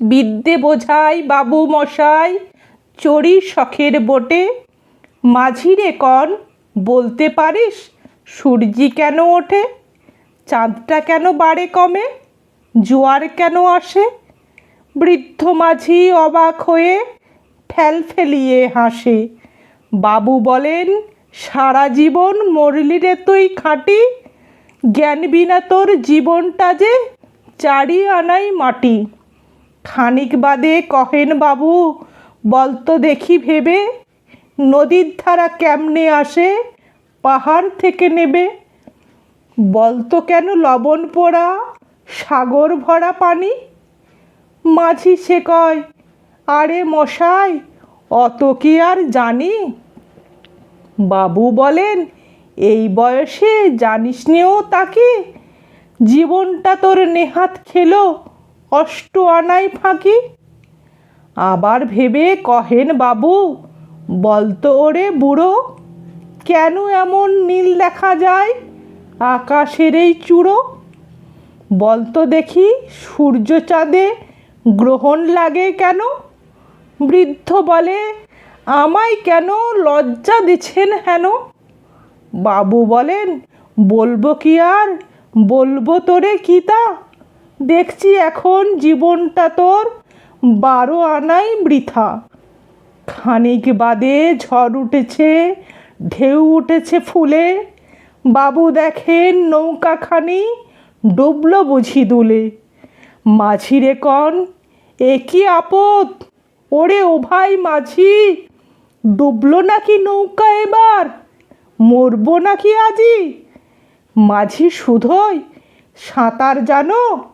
বিদ্যে বোঝাই বাবু মশাই, চড়ি শখের বোটে। মাঝিরে কন, বলতে পারিস সূর্যি কেন ওঠে? চাঁদটা কেন বাড়ে কমে? জোয়ার কেন আসে? বৃদ্ধ মাঝি অবাক হয়ে ফেল ফেলিয়ে হাসে। বাবু বলেন, সারা জীবন মরলি রে তুই খাঁটি। জ্ঞান বিনা তোর জীবনটা যে চারি আনাই মাটি। খানিক বাদে কহেন বাবু বলতো দেখি ভেবে, নদীর ধারা কেমনে আসে, পাহাড় থেকে নেবে। বলতো কেন লবণ পোড়া, সাগর ভরা পানি? মাঝি সে কয়, আরে মশাই, অত কি আর জানি? বাবু বলেন, এই বয়সে জানিস নেও তাকে, জীবনটা তোর নেহাত খেলো। অষ্ট আনাই ফাঁকি? আবার ভেবে কহেন বাবু বলতো ওরে বুড়ো, কেন এমন নীল দেখা যায় আকাশের এই চূড়ো? বলতো দেখি সূর্য চাঁদে গ্রহণ লাগে কেন? বৃদ্ধ বলে, আমায় কেন লজ্জা দিচ্ছেন হেন? বাবু বলেন, বলব কি আর? বলব তোরে কি তা? দেখছি এখন জীবনটা তোর বারো আনাই বৃথা। খানিক বাদে ঝড় উঠেছে, ঢেউ উঠেছে ফুলে। বাবু দেখেন নৌকাখানি ডুবলো বুঝি দুলে। মাঝিরে কন, এ কি আপদ? ওরে ও ভাই মাঝি, ডুবলো নাকি নৌকা এবার? মরবো নাকি আজি? মাঝি শুধোই সাঁতার জানো?